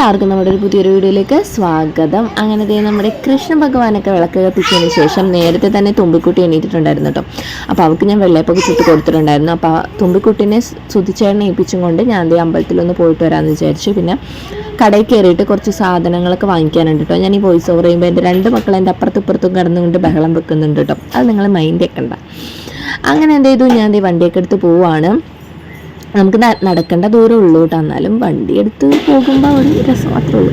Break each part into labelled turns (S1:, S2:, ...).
S1: എല്ലാവർക്കും നമ്മുടെ ഒരു പുതിയൊരു വീഡിയോയിലേക്ക് സ്വാഗതം. അങ്ങനെ ദേ നമ്മുടെ കൃഷ്ണ ഭഗവാനൊക്കെ വിളക്ക് കത്തിച്ചതിന് ശേഷം നേരത്തെ തന്നെ തുമ്പിക്കുട്ടി എണീറ്റിട്ടുണ്ടായിരുന്നു കേട്ടോ. അപ്പോൾ അവൾക്ക് ഞാൻ വെള്ളയപ്പൊക്കെ ചുട്ട് കൊടുത്തിട്ടുണ്ടായിരുന്നു. അപ്പോൾ തുമ്പിക്കുട്ടിനെ സുതിച്ചേട്ടനെ ഏൽപ്പിച്ചും കൊണ്ട് ഞാൻ അതേ അമ്പലത്തിലൊന്ന് പോയിട്ട് വരാമെന്ന് വിചാരിച്ചു. പിന്നെ കടയിൽ കയറിയിട്ട് കുറച്ച് സാധനങ്ങളൊക്കെ വാങ്ങിക്കാനുണ്ട് കേട്ടോ. ഞാൻ ഈ വോയിസ് ഓവർ ചെയ്യുമ്പോൾ എന്റെ രണ്ട് മക്കൾ എന്റെ അപ്പുറത്തും ഇപ്പുറത്തും കിടന്നുകൊണ്ട് ബഹളം വെക്കുന്നുണ്ട് കേട്ടോ. അത് നിങ്ങൾ മൈൻഡ് വെക്കണ്ട അങ്ങനെ എന്ത് ചെയ്തു? ഞാൻ വണ്ടിയൊക്കെ എടുത്ത് പോവാണ്. നമുക്ക് നടക്കേണ്ട ദൂരം ഉള്ളൂ കേട്ടോ. എന്നാലും വണ്ടി എടുത്ത് പോകുമ്പോൾ ഒരു രസം മാത്രമേ ഉള്ളൂ.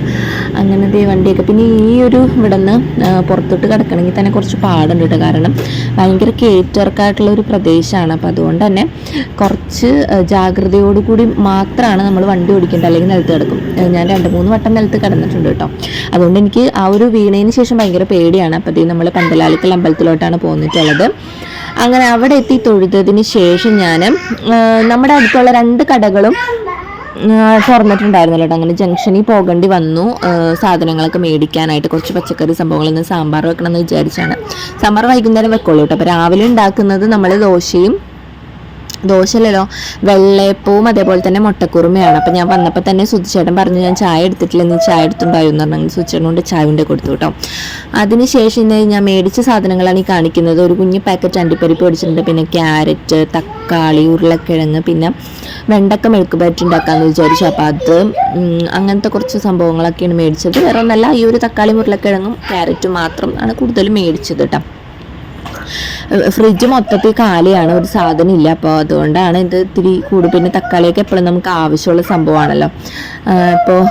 S1: അങ്ങനത്തെ വണ്ടിയൊക്കെ. പിന്നെ ഈ ഒരു ഇവിടെ നിന്ന് പുറത്തോട്ട് കിടക്കണമെങ്കിൽ തന്നെ കുറച്ച് പാടുണ്ട് കേട്ടോ. കാരണം ഭയങ്കര കയറ്റിറക്കായിട്ടുള്ള ഒരു പ്രദേശമാണ്. അപ്പോൾ അതുകൊണ്ട് തന്നെ കുറച്ച് ജാഗ്രതയോടുകൂടി മാത്രമാണ് നമ്മൾ വണ്ടി ഓടിക്കേണ്ടത്. അല്ലെങ്കിൽ നിലത്ത് കിടക്കും. ഞാൻ രണ്ട് മൂന്ന് വട്ടം നിലത്ത് കിടന്നിട്ടുണ്ട് കേട്ടോ. അതുകൊണ്ട് എനിക്ക് ആ ഒരു വീണതിന് ശേഷം ഭയങ്കര പേടിയാണ്. അപ്പോൾ നമ്മൾ പന്തലാലിക്കൽ അമ്പലത്തിലോട്ടാണ് പോന്നിട്ടുള്ളത്. അങ്ങനെ അവിടെ എത്തി തൊഴുതതിന് ശേഷം ഞാൻ നമ്മുടെ അടുത്തുള്ള രണ്ട് കടകളും തുറന്നിട്ടുണ്ടായിരുന്നല്ലോ അങ്ങനെ ജംഗ്ഷനിൽ പോകേണ്ടി വന്നു. സാധനങ്ങളൊക്കെ മേടിക്കാനായിട്ട് കുറച്ച് പച്ചക്കറി സംഭവങ്ങൾ ഇന്ന് സാമ്പാർ വെക്കണം എന്ന് വിചാരിച്ചാണ്. സാമ്പാർ വൈകുന്നേരം വെക്കുള്ളൂ കേട്ടോ അപ്പോൾ രാവിലെ ഉണ്ടാക്കുന്നത് നമ്മൾ ദോശയും ദോശയല്ലല്ലോ വെള്ളയപ്പവും അതേപോലെ തന്നെ മുട്ടക്കുറുമയാണ്. അപ്പം ഞാൻ വന്നപ്പോൾ തന്നെ സുധിച്ചേട്ടൻ പറഞ്ഞു ഞാൻ ചായ എടുത്തിട്ടില്ല നീ ചായ എടുത്തുണ്ടായോ? എന്ന് പറഞ്ഞു. സുധിച്ചേട്ടൻ കൊണ്ട് ചായ കൊണ്ട് കൊടുത്തു കേട്ടോ. അതിനുശേഷം ഇന്ന് ഞാൻ മേടിച്ച സാധനങ്ങളാണ് ഈ കാണിക്കുന്നത്. ഒരു കുഞ്ഞ് പാക്കറ്റ് അണ്ടിപ്പരിപ്പ് മേടിച്ചിട്ടുണ്ട് പിന്നെ ക്യാരറ്റ് തക്കാളി ഉരുളക്കിഴങ്ങ് പിന്നെ വെണ്ടക്ക മെഴുക്ക് പറ്റി ഉണ്ടാക്കാമെന്ന് വിചാരിച്ചു. അപ്പോൾ അത് അങ്ങനത്തെ കുറച്ച് സംഭവങ്ങളൊക്കെയാണ് മേടിച്ചത്. വേറെ ഒന്നല്ല ഈ ഒരു തക്കാളി ഉരുളക്കിഴങ്ങും ക്യാരറ്റും മാത്രം ആണ് കൂടുതലും മേടിച്ചത് കേട്ടോ. ഫ്രിഡ്ജ് മൊത്തത്തിൽ കാലിയാണ് ഒരു സാധനം ഇല്ല അപ്പോൾ അതുകൊണ്ടാണ് ഇത് ഇത്തിരി കൂടും. പിന്നെ തക്കാളിയൊക്കെ എപ്പോഴും നമുക്ക് ആവശ്യമുള്ള സംഭവമാണല്ലോ. ഇപ്പോൾ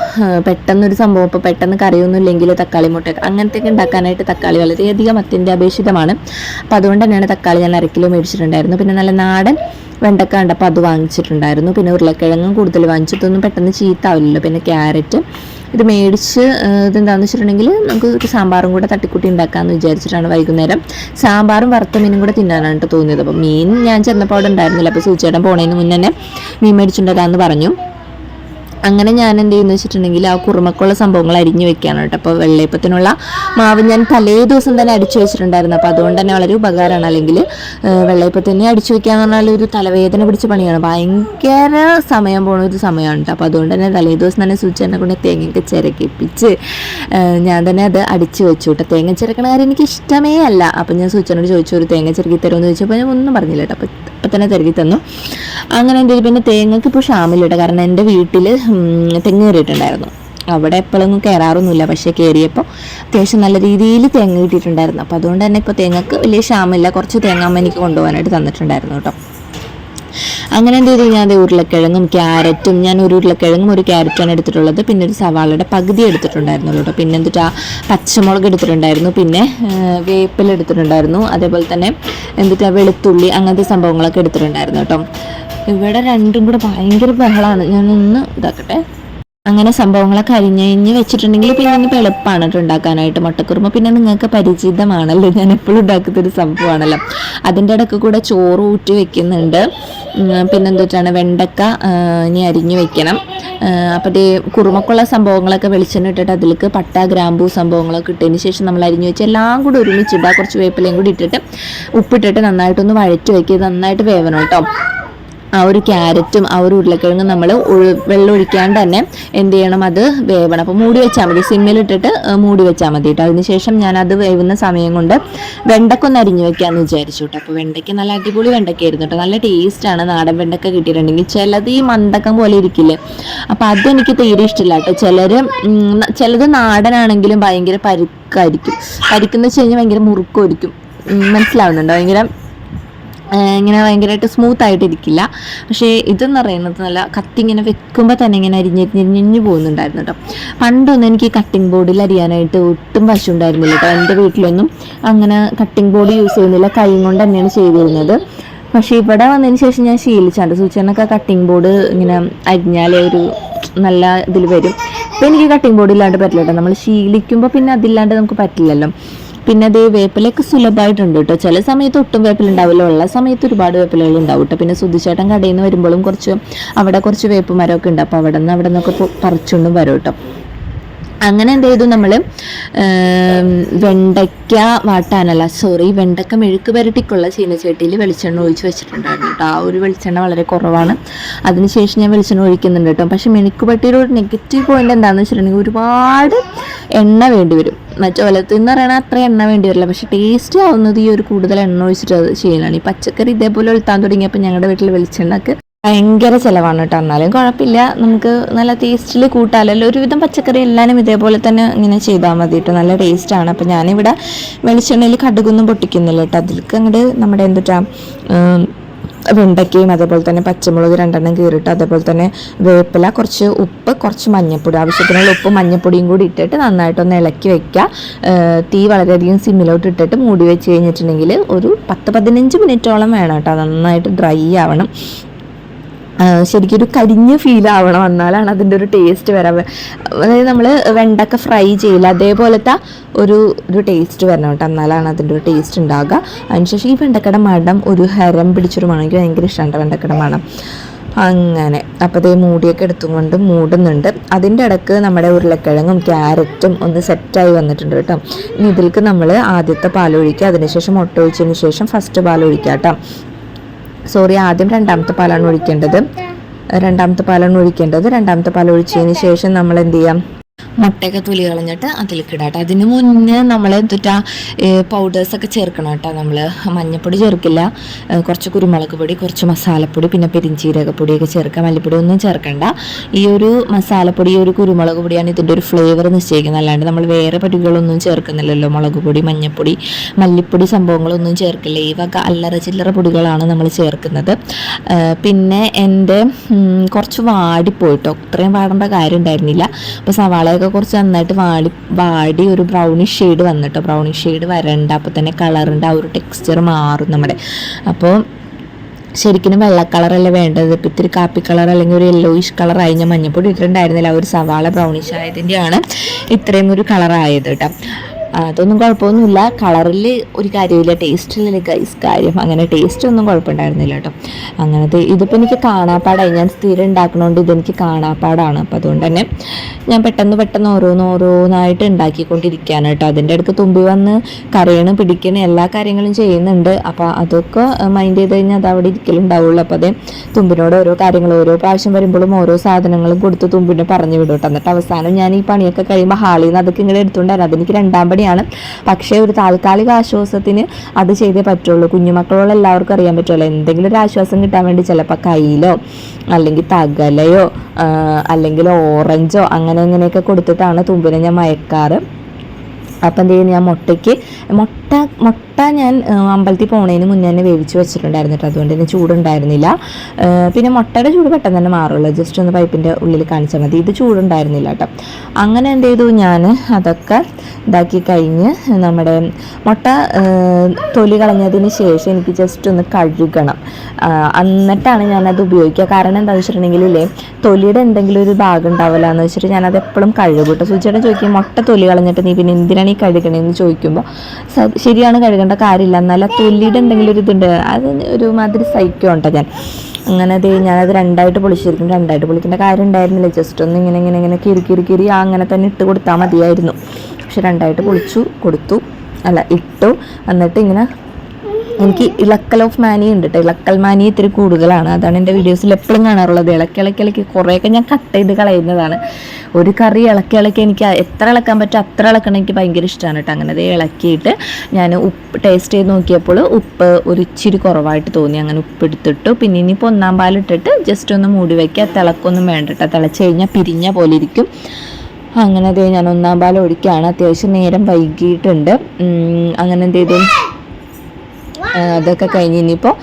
S1: പെട്ടെന്നൊരു സംഭവം. ഇപ്പോൾ പെട്ടെന്ന് കറിയൊന്നും ഇല്ലെങ്കിൽ തക്കാളി മുട്ട അങ്ങനത്തെയൊക്കെ ഉണ്ടാക്കാനായിട്ട് തക്കാളി വളരെയധികം അത്യന്താപേക്ഷിതമാണ് അപ്പോൾ അതുകൊണ്ട് തന്നെയാണ് തക്കാളി ഞാൻ അര കിലോ മേടിച്ചിട്ടുണ്ടായിരുന്നു. പിന്നെ നല്ല നാടൻ വെണ്ടക്ക കണ്ടപ്പോൾ അത് വാങ്ങിച്ചിട്ടുണ്ടായിരുന്നു. പിന്നെ ഉരുളക്കിഴങ്ങും കൂടുതൽ വാങ്ങിച്ചിട്ടൊന്നും പെട്ടെന്ന് ചീത്താവില്ലല്ലോ പിന്നെ ക്യാരറ്റ് ഇത് മേടിച്ച് ഇതെന്താണെന്ന് വെച്ചിട്ടുണ്ടെങ്കിൽ നമുക്ക് സാമ്പാറും കൂടെ തട്ടിക്കൂട്ടി ഉണ്ടാക്കാമെന്ന് വിചാരിച്ചിട്ടാണ് വൈകുന്നേരം. സാമ്പാറും വറുത്ത മീനും കൂടെ തിന്നാനാണ് തോന്നിയത്. അപ്പോൾ മീൻ ഞാൻ ചെന്നപ്പോൾ അവിടെ ഉണ്ടായിരുന്നില്ല. അപ്പോൾ സൂചേട്ടൻ പോണതിന് മുന്നേ മീൻ മേടിച്ചിട്ടുണ്ടാകാമെന്ന് പറഞ്ഞു. അങ്ങനെ ഞാൻ എന്ത് ചെയ്യുന്നു വെച്ചിട്ടുണ്ടെങ്കിൽ ആ കുറുമക്കുള്ള സംഭവങ്ങൾ അരിഞ്ഞു വെക്കുകയാണ് കേട്ടോ. അപ്പോൾ വെള്ളയപ്പത്തിനുള്ള മാവ് ഞാൻ തലേ ദിവസം തന്നെ അടിച്ചു വെച്ചിട്ടുണ്ടായിരുന്നു. അപ്പോൾ അതുകൊണ്ട് തന്നെ വളരെ ഉപകാരമാണ്. അല്ലെങ്കിൽ വെള്ളയപ്പത്തിന് അടിച്ചു വെക്കുക എന്ന് പറഞ്ഞാൽ ഒരു തലവേദന പിടിച്ച പണിയാണ്. ഭയങ്കര സമയം പോണ ഒരു സമയമാണ് കേട്ടോ. അപ്പോൾ അതുകൊണ്ട് തന്നെ തലേ ദിവസം തന്നെ സൂചന കൊണ്ട് തേങ്ങയൊക്കെ ചിരക്കിപ്പിച്ച് ഞാൻ തന്നെ അത് അടിച്ചു വെച്ചു കേട്ടോ. തേങ്ങ ചിരക്കണ കാര്യം എനിക്ക് ഇഷ്ടമേ അല്ല. അപ്പോൾ ഞാൻ സൂചനോട് ചോദിച്ചു ഒരു തേങ്ങ ചിരക്കി തരുമെന്ന് ചോദിച്ചപ്പോൾ ഞാൻ ഒന്നും പറഞ്ഞില്ല കേട്ടോ. അപ്പോൾ അപ്പം തന്നെ തിരക്കി തന്നു. അങ്ങനെ എന്തെങ്കിലും പിന്നെ തേങ്ങക്ക് ഇപ്പോൾ ക്ഷാമില്ല കാരണം എന്റെ വീട്ടിൽ തെങ്ങ് കയറിയിട്ടുണ്ടായിരുന്നു. അവിടെ എപ്പോഴൊന്നും കയറാറൊന്നുമില്ല. പക്ഷേ കയറിയപ്പോൾ അത്യാവശ്യം നല്ല രീതിയിൽ തേങ്ങ കിട്ടിയിട്ടുണ്ടായിരുന്നു. അപ്പോൾ അതുകൊണ്ട് തന്നെ ഇപ്പോൾ തേങ്ങക്ക് വലിയ ക്ഷാമില്ല. കുറച്ച് തേങ്ങ അമ്മ എനിക്ക് കൊണ്ടുപോകാനായിട്ട് തന്നിട്ടുണ്ടായിരുന്നു കേട്ടോ അങ്ങനെ എന്ത് ചെയ്തു? ഞാൻ ദേ ഉരുളക്കിഴങ്ങും ക്യാരറ്റും ഞാൻ ഒരു ഉരുളക്കിഴങ്ങും ഒരു ക്യാരറ്റാണ് എടുത്തിട്ടുള്ളത്. പിന്നെ ഒരു സവാളയുടെ പകുതി എടുത്തിട്ടുണ്ടായിരുന്നുള്ളൂ കേട്ടോ. പിന്നെ എന്തിട്ടാ? പച്ചമുളക് എടുത്തിട്ടുണ്ടായിരുന്നു. പിന്നെ വേപ്പിൽ എടുത്തിട്ടുണ്ടായിരുന്നു. അതേപോലെ തന്നെ എന്തിട്ടാ? വെളുത്തുള്ളി അങ്ങനത്തെ സംഭവങ്ങളൊക്കെ എടുത്തിട്ടുണ്ടായിരുന്നു കേട്ടോ. ഇവിടെ രണ്ടും കൂടെ ഭയങ്കര ബഹളമാണ് ഞാനൊന്ന് ഇതാക്കട്ടെ. അങ്ങനെ സംഭവങ്ങളൊക്കെ അരിഞ്ഞഴിഞ്ഞ് വെച്ചിട്ടുണ്ടെങ്കിൽ പിന്നെ ഇനിയിപ്പോൾ എളുപ്പമാണ് ഉണ്ടാക്കാനായിട്ട് മുട്ടക്കുറുമ. പിന്നെ നിങ്ങൾക്ക് പരിചിതമാണല്ലോ ഞാൻ എപ്പോഴും ഉണ്ടാക്കുന്ന ഒരു സംഭവമാണല്ലോ. അതിന്റെ ഇടയ്ക്ക് കൂടെ ചോറ് ഊറ്റി വെക്കുന്നുണ്ട്. ഉം, പിന്നെ എന്തൊക്കെയാണ് വെണ്ടക്ക ഇനി അരിഞ്ഞു വെക്കണം. അപ്പോൾ അതേ കുറുമക്കുള്ള സംഭവങ്ങളൊക്കെ വെളിച്ചെണ്ണ ഇട്ടിട്ട് അതിലേക്ക് പട്ട ഗ്രാമ്പൂ സംഭവങ്ങളൊക്കെ ഇട്ടതിന് ശേഷം നമ്മൾ അരിഞ്ഞു വെച്ച് എല്ലാം കൂടി ഒരുമിച്ചിടുക കുറച്ച് വേപ്പിലയും കൂടി ഇട്ടിട്ട് ഉപ്പിട്ടിട്ട് നന്നായിട്ടൊന്ന് വഴറ്റി വയ്ക്കുക നന്നായിട്ട് വേവണം കേട്ടോ. ആ ഒരു ക്യാരറ്റും ആ ഒരു ഉരുളക്കിഴങ്ങും നമ്മൾ വെള്ളം ഒഴിക്കാണ്ട് തന്നെ എന്ത് ചെയ്യണം? അത് വേവണം. അപ്പോൾ മൂടി വെച്ചാൽ മതി. സിമ്മിലിട്ടിട്ട് മൂടി വെച്ചാൽ മതി കേട്ടോ. അതിനുശേഷം അത് വേവുന്ന സമയം കൊണ്ട് വെണ്ടക്ക ഒന്ന് അരിഞ്ഞു വെക്കാമെന്ന് വിചാരിച്ചു കേട്ടോ. അപ്പോൾ വെണ്ടയ്ക്ക് നല്ല അടിപൊളി വെണ്ടയ്ക്കായിരുന്നു കേട്ടോ. നല്ല ടേസ്റ്റാണ് നാടൻ വെണ്ടക്ക കിട്ടിയിട്ടുണ്ടെങ്കിൽ. ചിലത് ഈ മന്തക്കം പോലെ ഇരിക്കില്ലേ? അപ്പോൾ അതെനിക്ക് തീരെ ഇഷ്ടമില്ല കേട്ടോ. ചിലർ ചിലത് നാടനാണെങ്കിലും ഭയങ്കര പരുക്കായിരിക്കും. പരുക്കെന്ന് വെച്ച് കഴിഞ്ഞാൽ ഭയങ്കര ഒരിക്കും മനസ്സിലാവുന്നുണ്ടോ? ഭയങ്കര ഇങ്ങനെ ഭയങ്കരമായിട്ട് സ്മൂത്ത് ആയിട്ടിരിക്കില്ല. പക്ഷേ ഇതെന്ന് പറയുന്നത് നല്ല കത്തി ഇങ്ങനെ വെക്കുമ്പോൾ തന്നെ ഇങ്ങനെ അരിഞ്ഞരിഞ്ഞിരിഞ്ഞു പോകുന്നുണ്ടായിരുന്നു കേട്ടോ പണ്ടൊന്നും എനിക്ക് കട്ടിംഗ് ബോർഡിൽ അരിയാനായിട്ട് ഒട്ടും വശം ഉണ്ടായിരുന്നില്ല കേട്ടോ എന്റെ വീട്ടിലൊന്നും അങ്ങനെ കട്ടിംഗ് ബോർഡ് യൂസ് ചെയ്യുന്നില്ല. കൈ കൊണ്ട് തന്നെയാണ് ചെയ്തിരുന്നത്. പക്ഷേ ഇവിടെ വന്നതിന് ശേഷം ഞാൻ ശീലിച്ചാണ്ട് സൂചനൊക്കെ കട്ടിംഗ് ബോർഡ് ഇങ്ങനെ അരിഞ്ഞാലേ ഒരു നല്ല ഇതിൽ വരും. ഇപ്പം എനിക്ക് കട്ടിംഗ് ബോർഡ് ഇല്ലാണ്ട് പറ്റില്ല കേട്ടോ നമ്മൾ ശീലിക്കുമ്പോൾ പിന്നെ അതില്ലാണ്ട് നമുക്ക് പറ്റില്ലല്ലോ. പിന്നെ അതേ വേപ്പിലൊക്കെ സുലഭമായിട്ടുണ്ട് കേട്ടോ ചില സമയത്ത് ഒട്ടും വേപ്പില ഉണ്ടാവില്ല ഉള്ള സമയത്ത് ഒരുപാട് വേപ്പിലകൾ ഉണ്ടാവും കേട്ടോ പിന്നെ സുധിച്ചേട്ടൻ കടയിൽ നിന്ന് വരുമ്പോഴും കുറച്ച് അവിടെ കുറച്ച് വേപ്പ് മരമൊക്കെ ഉണ്ട്. അപ്പോൾ അവിടെ നിന്ന് അവിടെ നിന്നൊക്കെ പറിച്ചുകൊണ്ടും വരും കേട്ടോ അങ്ങനെ എന്ത് ചെയ്തു നമ്മൾ വെണ്ടയ്ക്ക വാട്ടാനല്ല സോറി വെണ്ടക്ക മെഴുക്ക് പുരട്ടിക്കുള്ള ചീനച്ചട്ടിയിൽ വെളിച്ചെണ്ണ ഒഴിച്ച് വെച്ചിട്ടുണ്ടായിരുന്നു കേട്ടോ ആ ഒരു വെളിച്ചെണ്ണ വളരെ കുറവാണ്. അതിനുശേഷം ഞാൻ വെളിച്ചെണ്ണ ഒഴിക്കുന്നുണ്ട് കേട്ടോ പക്ഷേ മെഴുക്കുപട്ടിയുടെ ഒരു നെഗറ്റീവ് പോയിന്റ് എന്താണെന്ന് വെച്ചിട്ടുണ്ടെങ്കിൽ ഒരുപാട് എണ്ണ വേണ്ടി വരും. മറ്റേ ഒലത്തിൽ എന്ന് പറയുന്നത് അത്ര എണ്ണ വേണ്ടി വരില്ല. പക്ഷേ ടേസ്റ്റ് ആവുന്നത് ഈ ഒരു കൂടുതൽ എണ്ണ ഒഴിച്ചിട്ട് അത് ചെയ്യലാണ് ഈ പച്ചക്കറി ഇതേപോലെ ഒഴുത്താൻ തുടങ്ങിയപ്പോൾ ഞങ്ങളുടെ വീട്ടിൽ വെളിച്ചെണ്ണക്ക് ഭയങ്കര ചിലവാണ് കേട്ടോ. എന്നാലും കുഴപ്പമില്ല നമുക്ക് നല്ല ടേസ്റ്റിൽ കൂട്ടാലല്ലോ ഒരുവിധം പച്ചക്കറി എല്ലാവരും ഇതേപോലെ തന്നെ ഇങ്ങനെ ചെയ്താൽ മതി കേട്ടോ. നല്ല ടേസ്റ്റാണ് അപ്പം ഞാനിവിടെ വെളിച്ചെണ്ണയിൽ കടുകൊന്നും പൊട്ടിക്കുന്നില്ല കേട്ടോ. അതിലേക്ക് അങ്ങോട്ട് നമ്മുടെ എന്തുട്ടാ ഉം, വെണ്ടയ്ക്കയും അതേപോലെ തന്നെ പച്ചമുളക് രണ്ടെണ്ണം കീറിയിട്ട് അതേപോലെ തന്നെ വേപ്പില കുറച്ച് ഉപ്പ് കുറച്ച് മഞ്ഞൾപ്പൊടി ആവശ്യത്തിനുള്ള ഉപ്പ് മഞ്ഞൾപ്പൊടിയും കൂടി ഇട്ടിട്ട് നന്നായിട്ടൊന്ന് ഇളക്കി വെക്കുക. തീ വളരെയധികം സിമ്മിലോട്ട് ഇട്ടിട്ട് മൂടി വെച്ച് കഴിഞ്ഞിട്ടുണ്ടെങ്കിൽ ഒരു പത്ത് പതിനഞ്ച് മിനിറ്റോളം വേണം കേട്ടോ. നന്നായിട്ട് ഡ്രൈ ആവണം. ശരിക്കും ഒരു കരിഞ്ഞ് ഫീൽ ആവണം എന്നാലാണ് അതിന്റെ ഒരു ടേസ്റ്റ് വരാൻ അതായത് നമ്മൾ വെണ്ടക്ക ഫ്രൈ ചെയ്യില്ല അതേപോലത്തെ ഒരു ഒരു ടേസ്റ്റ് വരണം കേട്ടോ. എന്നാലാണ് അതിന്റെ ഒരു ടേസ്റ്റ് ഉണ്ടാകുക അതിനുശേഷം ഈ വെണ്ടക്കയുടെ മണം ഒരു ഹരം പിടിച്ചൊരു മണം എനിക്ക് ഭയങ്കര ഇഷ്ടമാണ് വെണ്ടക്കയുടെ മണം അങ്ങനെ. അപ്പോൾ ഇതേ മൂടിയൊക്കെ എടുത്തുകൊണ്ട് മൂടുന്നുണ്ട്. അതിന്റെ ഇടയ്ക്ക് നമ്മുടെ ഉരുളക്കിഴങ്ങും ക്യാരറ്റും ഒന്ന് സെറ്റായി വന്നിട്ടുണ്ട് കേട്ടോ. ഇനി ഇതിൽക്ക് നമ്മൾ ആദ്യത്തെ പാലൊഴിക്കുക. അതിനുശേഷം മുട്ട ഒഴിച്ചതിന് ശേഷം ഫസ്റ്റ് പാലൊഴിക്കുക കേട്ടോ. സോറി ആദ്യം രണ്ടാമത്തെ പാലാണ് ഒഴിക്കേണ്ടത്. രണ്ടാമത്തെ പാലാണ് ഒഴിക്കേണ്ടത്. രണ്ടാമത്തെ പാൽ ഒഴിച്ചതിന് ശേഷം നമ്മൾ എന്ത് ചെയ്യാം? മുട്ടയൊക്കെ തുലി കളഞ്ഞിട്ട് അതിലേക്ക് ഇടാം കേട്ടോ അതിന് മുന്നേ നമ്മൾ എന്തുട്ടാ പൗഡേഴ്സൊക്കെ ചേർക്കണം കേട്ടോ നമ്മൾ മഞ്ഞൾപ്പൊടി ചേർക്കില്ല. കുറച്ച് കുരുമുളക് പൊടി കുറച്ച് മസാലപ്പൊടി പിന്നെ പെരിഞ്ചീരകപ്പൊടിയൊക്കെ ചേർക്കാം മല്ലിപ്പൊടി ഒന്നും ചേർക്കണ്ട. ഈ ഒരു മസാലപ്പൊടി ഈ ഒരു കുരുമുളക് പൊടിയാണ് ഇതിന്റെ ഒരു ഫ്ലേവർ നിശ്ചയിക്കുന്നത്. അല്ലാണ്ട് നമ്മൾ വേറെ പൊടികളൊന്നും ചേർക്കുന്നില്ലല്ലോ. മുളക് പൊടി മഞ്ഞൾപ്പൊടി മല്ലിപ്പൊടി സംഭവങ്ങളൊന്നും ചേർക്കില്ല. ഈ വക അല്ലറ ചില്ലറ പൊടികളാണ് നമ്മൾ ചേർക്കുന്നത്. പിന്നെ എന്റെ കുറച്ച് വാടിപ്പോയിട്ടോ ഇത്രയും വാടേണ്ട കാര്യം ഉണ്ടായിരുന്നില്ല. അപ്പോൾ സവാളയൊക്കെ കുറച്ച് നന്നായിട്ട് വാടി വാടി ഒരു ബ്രൗണിഷ് ഷെയ്ഡ് വന്നിട്ടോ. ബ്രൗണിഷ് ഷെയ്ഡ് വരണ്ട. അപ്പോൾ തന്നെ കളറിന്റെ ആ ഒരു ടെക്സ്ചർ മാറും നമ്മുടെ. അപ്പോൾ ശരിക്കും വെള്ള കളറല്ലേ വേണ്ടത്? ഇപ്പം ഇത്തിരി കാപ്പി കളർ അല്ലെങ്കിൽ ഒരു യെല്ലോയിഷ് കളർ ആയി ഞാൻ മഞ്ഞപ്പൊടി ഇട്ടിട്ടുണ്ടായിരുന്നില്ല. ഒരു സവാള ബ്രൗണിഷ് ആയതിന്റെയാണ് ഇത്രയും ഒരു കളറായത് കേട്ടോ. അതൊന്നും കുഴപ്പമൊന്നുമില്ല. കളറിൽ ഒരു കാര്യമില്ല ടേസ്റ്റിലല്ലേ ഗൈസ് കാര്യം. അങ്ങനെ ടേസ്റ്റ് ഒന്നും കുഴപ്പമുണ്ടായിരുന്നില്ല കേട്ടോ. അങ്ങനത്തെ ഇതിപ്പോൾ എനിക്ക് കാണാപ്പാടായി. ഞാൻ സ്ഥിരം ഉണ്ടാക്കണോണ്ട് ഇതെനിക്ക് കാണാപ്പാടാണ്. അപ്പോൾ അതുകൊണ്ട് തന്നെ ഞാൻ പെട്ടെന്ന് പെട്ടെന്ന് ഓരോന്ന് ഓരോന്നായിട്ട് ഉണ്ടാക്കിക്കൊണ്ടിരിക്കുകയാണ് കേട്ടോ. അതിന്റെ അടുത്ത് തുമ്പി വന്ന് കറിയണ് പിടിക്കണ എല്ലാ കാര്യങ്ങളും ചെയ്യുന്നുണ്ട്. അപ്പോൾ അതൊക്കെ മൈൻഡ് ചെയ്ത് കഴിഞ്ഞാൽ അത് അവിടെ ഇരിക്കലുണ്ടാവുള്ളൂ അപ്പോൾ അതേ തുമ്പിനോട് ഓരോ കാര്യങ്ങൾ ഓരോ പ്രാവശ്യം വരുമ്പോഴും ഓരോ സാധനങ്ങളും കൊടുത്ത് തുമ്പിനെ പറഞ്ഞു വിടും കേട്ടോ. എന്നിട്ട് അവസാനം ഞാൻ ഈ പണിയൊക്കെ കഴിയുമ്പോൾ ഹാളിൽ നിന്ന് അതൊക്കെ ഇങ്ങനെ എടുത്തുകൊണ്ടായിരുന്നു അതെനിക്ക് രണ്ടാം പടിയാണ് പക്ഷേ ഒരു താൽക്കാലിക ആശ്വാസത്തിന് അത് ചെയ്തേ പറ്റുള്ളൂ. കുഞ്ഞുമക്കളോട് എല്ലാവർക്കും അറിയാൻ പറ്റുമല്ലോ. എന്തെങ്കിലും ഒരു ആശ്വാസം കിട്ടാൻ വേണ്ടി ചിലപ്പോൾ കയ്യിലോ അല്ലെങ്കിൽ തകലയോ അല്ലെങ്കിൽ ഓറഞ്ചോ അങ്ങനെ ഇങ്ങനെയൊക്കെ കൊടുത്തിട്ടാണ് തുമ്പിനെ ഞാൻ മയക്കാറ്. അപ്പം എന്ത് ചെയ്യും ഞാൻ മുട്ടയ്ക്ക് മുട്ട മുട്ട മുട്ട ഞാൻ അമ്പലത്തിൽ പോണതിന് മുന്നേ തന്നെ വേവിച്ച് വെച്ചിട്ടുണ്ടായിരുന്നു കേട്ടോ അതുകൊണ്ട് തന്നെ ചൂടുണ്ടായിരുന്നില്ല. പിന്നെ മുട്ടയുടെ ചൂട് പെട്ടെന്ന് തന്നെ മാറുള്ളൂ. ജസ്റ്റ് ഒന്ന് പൈപ്പിന്റെ ഉള്ളിൽ കാണിച്ചാൽ മതി. ഇത് ചൂടുണ്ടായിരുന്നില്ല കേട്ടോ അങ്ങനെ എന്ത് ചെയ്തു ഞാൻ അതൊക്കെ ഇതാക്കി കഴിഞ്ഞ് നമ്മുടെ മുട്ട തൊലി കളഞ്ഞതിന് ശേഷം എനിക്ക് ജസ്റ്റ് ഒന്ന് കഴുകണം. എന്നിട്ടാണ് ഞാനത് ഉപയോഗിക്കുക. കാരണം എന്താണെന്ന് വെച്ചിട്ടുണ്ടെങ്കിൽ ഇല്ലേ തൊലിയുടെ എന്തെങ്കിലും ഒരു ഭാഗം ഉണ്ടാവില്ല എന്ന് വെച്ചിട്ട് ഞാനത് എപ്പോഴും കഴുകും കേട്ടോ സുചേട്ടൻ ചോദിക്കും മുട്ട തൊലി കളഞ്ഞിട്ട് നീ പിന്നെ എന്തിനാണ് ഈ കഴുകണേന്ന്? ചോദിക്കുമ്പോൾ ശരിയാണ് കഴുകേണ്ട കാര്യമില്ല. എന്നാലും ആ തൊലിയുടെ എന്തെങ്കിലും ഒരു ഇതുണ്ട്. അത് ഒരു മാതിരി സഹിക്കും കേട്ടോ ഞാൻ. അങ്ങനെ അത് ഞാനത് രണ്ടായിട്ട് പൊളിച്ചിരിക്കും രണ്ടായിട്ട് പൊളിക്കേണ്ട കാര്യം ഉണ്ടായിരുന്നില്ല. ജസ്റ്റ് ഒന്ന് ഇങ്ങനെ ഇങ്ങനെ ഇങ്ങനെ കിരി കിരി കിരി ആ അങ്ങനെ തന്നെ ഇട്ട് കൊടുത്താൽ മതിയായിരുന്നു. പക്ഷെ രണ്ടായിട്ട് പൊളിച്ചു കൊടുത്തു. അല്ല ഇട്ടു. എന്നിട്ട് ഇങ്ങനെ എനിക്ക് ഇളക്കൽ ഓഫ് മാനി ഉണ്ട് കേട്ടോ ഇളക്കൽ മാനി ഇത്തിരി കൂടുതലാണ്. അതാണ് എന്റെ വീഡിയോസിൽ എപ്പോഴും കാണാറുള്ളത്. ഇളക്കി ഇളക്കി ഇളക്കി കുറേയൊക്കെ ഞാൻ കട്ട് ചെയ്ത് കളയുന്നതാണ്. ഒരു കറി ഇളക്കി ഇളക്കി എനിക്ക് എത്ര ഇളക്കാൻ പറ്റും അത്ര ഇളക്കണം എനിക്ക് ഭയങ്കര ഇഷ്ടമാണ് കേട്ടോ അങ്ങനെ ഇളക്കിയിട്ട് ഞാൻ ഉപ്പ് ടേസ്റ്റ് ചെയ്ത് നോക്കിയപ്പോൾ ഉപ്പ് ഒരു ഇച്ചിരി കുറവായിട്ട് തോന്നി. അങ്ങനെ ഉപ്പ് എടുത്തിട്ടു. പിന്നെ ഇനിയിപ്പോൾ ഒന്നാം പാലിട്ടിട്ട് ജസ്റ്റ് ഒന്ന് മൂടി വയ്ക്കുക തിളക്കൊന്നും വേണ്ട കേട്ടോ തിളച്ച് കഴിഞ്ഞാൽ പിരിഞ്ഞ പോലെ ഇരിക്കും. അങ്ങനെ അതേ ഞാൻ ഒന്നാം പാലം ഒഴിക്കുകയാണ് അത്യാവശ്യം നേരം വൈകിയിട്ടുണ്ട്. അങ്ങനെ എന്ത് ചെയ്തു അതൊക്കെ കഴിഞ്ഞ് ഇനിയിപ്പോൾ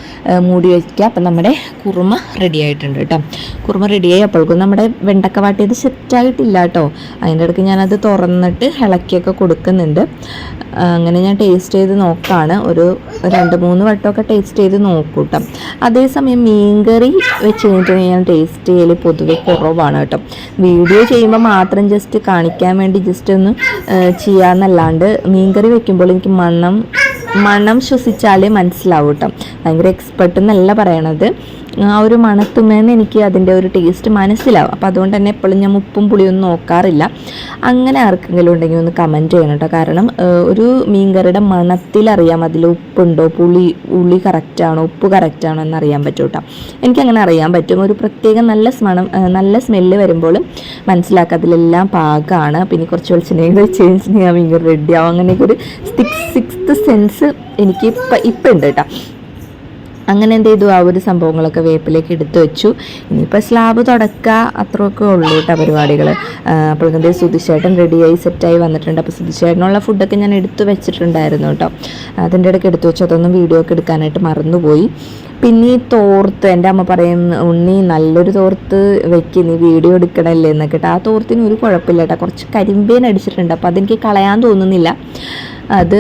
S1: മൂടി വയ്ക്കുക അപ്പം നമ്മുടെ കുറുമ റെഡി ആയിട്ടുണ്ട് കേട്ടോ. കുറുമ റെഡിയായി അപ്പോഴേക്കും നമ്മുടെ വെണ്ടക്ക വാട്ടിയത് സെറ്റായിട്ടില്ല കേട്ടോ. അതിന്റെ ഇടയ്ക്ക് ഞാനത് തുറന്നിട്ട് ഇളക്കിയൊക്കെ കൊടുക്കുന്നുണ്ട്. അങ്ങനെ ഞാൻ ടേസ്റ്റ് ചെയ്ത് നോക്കാണ്. ഒരു രണ്ട് മൂന്ന് വട്ടമൊക്കെ ടേസ്റ്റ് ചെയ്ത് നോക്കൂട്ടോ കേട്ടോ. അതേസമയം മീൻകറി വെച്ച് കഴിഞ്ഞിട്ട് ഞാൻ ടേസ്റ്റ് ചെയ്യൽ പൊതുവെ കുറവാണ് കേട്ടോ. വീഡിയോ ചെയ്യുമ്പോൾ മാത്രം ജസ്റ്റ് കാണിക്കാൻ വേണ്ടി ജസ്റ്റ് ഒന്ന് ചെയ്യാമെന്നല്ലാണ്ട് മീൻകറി വെക്കുമ്പോൾ എനിക്ക് മണം മണം ശ്വസിച്ചാലേ മനസ്സിലാവും കേട്ടോ ഭയങ്കര എക്സ്പെർട്ട് എന്നല്ല പറയണത്. ആ ഒരു മണത്തുമേന്ന് എനിക്ക് അതിന്റെ ഒരു ടേസ്റ്റ് മനസ്സിലാവും. അപ്പോൾ അതുകൊണ്ട് തന്നെ എപ്പോഴും ഞാൻ ഉപ്പും പുളിയൊന്നും നോക്കാറില്ല. അങ്ങനെ ആർക്കെങ്കിലും ഉണ്ടെങ്കിൽ ഒന്ന് കമന്റ് ചെയ്യണം കേട്ടോ കാരണം ഒരു മീൻകറിയുടെ മണത്തിലറിയാം അതിൽ ഉപ്പുണ്ടോ? പുളി ഉള്ളി കറക്റ്റാണോ ഉപ്പ് കറക്റ്റാണോ എന്ന് അറിയാൻ പറ്റും കേട്ടോ എനിക്കങ്ങനെ അറിയാൻ പറ്റും. ഒരു പ്രത്യേക നല്ല സ്മണം നല്ല സ്മെല്ല് വരുമ്പോൾ മനസ്സിലാക്കുക അതിലെല്ലാം പാകമാണ് പിന്നെ കുറച്ച് വെളിച്ചെണ്ണയും കൂടി ചേഞ്ച് ചെയ്യാൻ മീൻകറി റെഡിയാവും അങ്ങനെയൊക്കെ ഒരു സിക്സ് സിക്സ് സെൻസ് എനിക്ക് ഇപ്പം ഇപ്പം ഉണ്ട് കേട്ടോ അങ്ങനെ എന്ത് ചെയ്തു? ആ ഒരു സംഭവങ്ങളൊക്കെ വേപ്പിലേക്ക് എടുത്തു വെച്ചു. ഇനിയിപ്പോൾ സ്ലാബ് തുടക്കുക അത്രയൊക്കെ ഉള്ളൂ കേട്ടോ പരിപാടികൾ അപ്പോഴത്തെ സുതിശേട്ടൻ റെഡിയായി സെറ്റായി വന്നിട്ടുണ്ട്. അപ്പോൾ സുതിശേട്ടനുള്ള ഫുഡൊക്കെ ഞാൻ എടുത്തു വെച്ചിട്ടുണ്ടായിരുന്നു കേട്ടോ. അതിന്റെ ഇടയ്ക്ക് എടുത്തു വെച്ചു. അതൊന്നും വീഡിയോ ഒക്കെ എടുക്കാനായിട്ട് മറന്നുപോയി. പിന്നെ ഈ തോർത്ത് എന്റെ അമ്മ പറയും ഉണ്ണി നല്ലൊരു തോർത്ത് വെക്ക് നീ വീഡിയോ എടുക്കണല്ലേ? എന്നൊക്കെ കേട്ടോ. ആ തോർത്തിന് ഒരു കുഴപ്പമില്ല കേട്ടോ. കുറച്ച് കരിമ്പേൻ അടിച്ചിട്ടുണ്ട്. അപ്പോൾ അതെനിക്ക് കളയാൻ തോന്നുന്നില്ല. അത്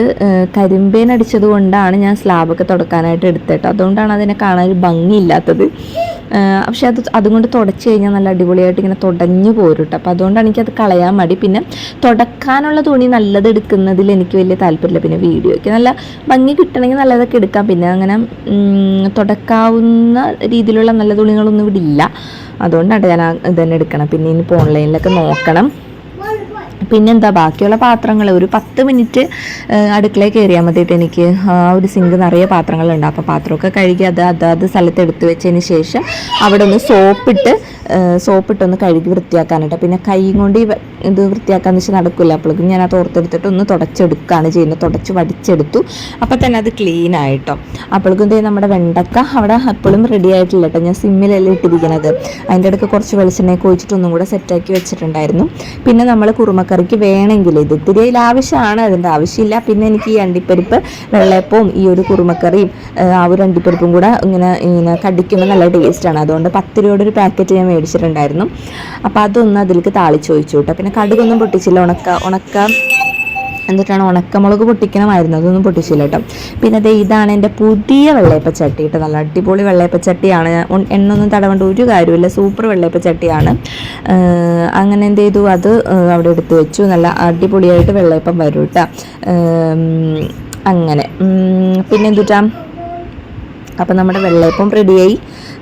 S1: കരിമ്പേൻ അടിച്ചത് കൊണ്ടാണ് ഞാൻ സ്ലാബൊക്കെ തുടക്കാനായിട്ട് എടുത്തിട്ട്. അതുകൊണ്ടാണ് അതിനെ കാണാൻ ഒരു ഭംഗിയില്ലാത്തത്. പക്ഷെ അത് അതുകൊണ്ട് തുടച്ച് കഴിഞ്ഞാൽ നല്ല അടിപൊളിയായിട്ട് ഇങ്ങനെ തുടഞ്ഞു പോരും കേട്ടോ. അപ്പോൾ അതുകൊണ്ടാണ് എനിക്കത് കളയാൻ മടി. പിന്നെ തുടക്കാനുള്ള തുണി നല്ലത് എടുക്കുന്നതിൽ എനിക്ക് വലിയ താല്പര്യമില്ല. പിന്നെ വീഡിയോയ്ക്ക് നല്ല ഭംഗി കിട്ടണമെങ്കിൽ നല്ലതൊക്കെ എടുക്കാം. പിന്നെ അങ്ങനെ ഉം, തുടക്കാവുന്ന രീതിയിലുള്ള നല്ല തുണികളൊന്നും ഇവിടെ ഇല്ല. അതുകൊണ്ടാണ് ഞാൻ ഇതന്നെ എടുക്കണം. പിന്നെ ഇനിയിപ്പോൾ ഓൺലൈനിലൊക്കെ നോക്കണം. പിന്നെന്താ ബാക്കിയുള്ള പാത്രങ്ങൾ ഒരു പത്ത് മിനിറ്റ് അടുക്കളയിൽ കയറിയാൽ മതിയിട്ട് എനിക്ക്. ആ ഒരു സിങ്ക് നിറയെ പാത്രങ്ങളുണ്ട്. അപ്പോൾ പാത്രമൊക്കെ കഴുകി അത് അതാത് സ്ഥലത്ത് എടുത്തു വെച്ചതിന് ശേഷം അവിടെ ഒന്ന് സോപ്പിട്ട് സോപ്പിട്ടൊന്ന് കഴുകി വൃത്തിയാക്കാനായിട്ട്. പിന്നെ കൈ കൊണ്ട് ഇത് വൃത്തിയാക്കാന്ന് വെച്ചാൽ നടക്കില്ല അപ്പോഴേക്കും ഞാൻ അത് ഓർത്തെടുത്തിട്ട് ഒന്ന് തുടച്ചെടുക്കുകയാണ് ചെയ്യുന്നത്. തുടച്ച് വടിച്ചെടുത്തു. അപ്പോൾ തന്നെ അത് ക്ലീൻ ആയിട്ടോ. അപ്പോഴേക്കും ദേ നമ്മുടെ വെണ്ടക്ക അവിടെ എപ്പോഴും റെഡി ആയിട്ടില്ല കേട്ടോ. ഞാൻ സിമ്മിലല്ലേ ഇട്ടിരിക്കുന്നത് അതിന്റെ ഇടയ്ക്ക് കുറച്ച് വെളിച്ചെണ്ണയൊക്കെ ഒഴിച്ചിട്ട് ഒന്നും കൂടെ സെറ്റാക്കി വെച്ചിട്ടുണ്ടായിരുന്നു. പിന്നെ നമ്മൾ കുറുമക്കറിക്ക് വേണമെങ്കിൽ ഇത് ഇത്തിരി ആവശ്യമാണ് അതിന്റെ ആവശ്യമില്ല. പിന്നെ എനിക്ക് ഈ അണ്ടിപ്പരിപ്പ് വെള്ളയപ്പവും ഈ ഒരു കുറുമക്കറിയും ആ, ഒരു അണ്ടിപ്പരിപ്പും കൂടെ ഇങ്ങനെ ഇങ്ങനെ കടിക്കുമ്പോൾ നല്ല ടേസ്റ്റാണ് അതുകൊണ്ട് പത്ത് രൂപയുടെ ഒരു പാക്കറ്റ് ഞാൻ മേടിച്ചിട്ടുണ്ടായിരുന്നു. അപ്പോൾ അതൊന്ന് അതിലേക്ക് താളിച്ച് ഒഴിച്ചു കേട്ടോ. പിന്നെ കടുകൊന്നും പൊട്ടിച്ചില്ല ഉണക്ക ഉണക്ക എന്നിട്ടാണ് ഉണക്കമുളക് പൊട്ടിക്കണമായിരുന്നു. അതൊന്നും പൊട്ടിച്ചില്ല കേട്ടോ. പിന്നെ ദേ ഇതാണ് എന്റെ പുതിയ വെള്ളയപ്പച്ചട്ടി കേട്ടോ. നല്ല അടിപൊളി വെള്ളയപ്പച്ചട്ടിയാണ്. എണ്ണൊന്നും തടവേണ്ട ഒരു കാര്യമില്ല സൂപ്പർ വെള്ളയപ്പച്ചട്ടിയാണ്. ചട്ടിയാണ് അങ്ങനെ എന്ത് ചെയ്തു? അത് അവിടെ എടുത്ത് വെച്ചു. നല്ല അടിപൊളിയായിട്ട് വെള്ളയപ്പം വരും കേട്ടോ. അങ്ങനെ. പിന്നെ എന്തുട്ടാ? അപ്പം നമ്മുടെ വെള്ളയപ്പം റെഡിയായി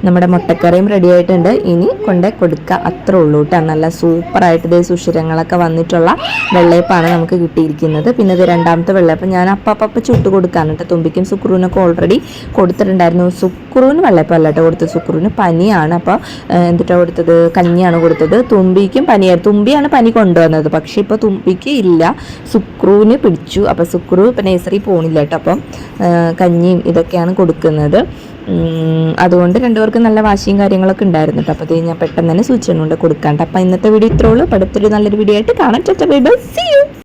S1: നമ്മുടെ മുട്ടക്കറിയും റെഡി ആയിട്ടുണ്ട്. ഇനി കൊണ്ടേ കൊടുക്കുക അത്രേ ഉള്ളൂ കേട്ടോ നല്ല സൂപ്പറായിട്ട് ഇതേ സുഷിരങ്ങളൊക്കെ വന്നിട്ടുള്ള വെള്ളയപ്പാണ് നമുക്ക് കിട്ടിയിരിക്കുന്നത്. പിന്നെ ഇത് രണ്ടാമത്തെ വെള്ളയപ്പം ഞാൻ അപ്പപ്പ ചുട്ട് കൊടുക്കാൻ കേട്ടോ തുമ്പിക്കും സുക്രൂനൊക്കെ ഓൾറെഡി കൊടുത്തിട്ടുണ്ടായിരുന്നു. സുക്രൂന് വെള്ളയപ്പം കേട്ടോ കൊടുത്തത്. സുക്രുവിന് പനിയാണ്. അപ്പോൾ എന്തിട്ടാണ് കൊടുത്തത്? കഞ്ഞിയാണ് കൊടുത്തത്. തുമ്പിക്കും പനിയാണ് തുമ്പിയാണ് പനി കൊണ്ടുവന്നത്. പക്ഷേ ഇപ്പോൾ തുമ്പിക്ക് ഇല്ല. സുക്രുവിന് പിടിച്ചു. അപ്പോൾ സുക്രു ഇപ്പം നേഴ്സറി പോണില്ല കേട്ടോ അപ്പം കഞ്ഞിയും ഇതൊക്കെയാണ് കൊടുക്കുന്നത്. അതുകൊണ്ട് രണ്ടുപേർക്കും നല്ല വാശിയും കാര്യങ്ങളൊക്കെ ഉണ്ടായിരുന്നു കേട്ടോ അപ്പോൾ ഞാൻ പെട്ടെന്ന് തന്നെ സൂചന കൊണ്ട് കൊടുക്കാണ്ട്. അപ്പോൾ ഇന്നത്തെ വീഡിയോ ഇത്രയുള്ളൂ പഠിത്തൊരു നല്ലൊരു വീഡിയോ ആയിട്ട് കാണാം. Bye bye. C U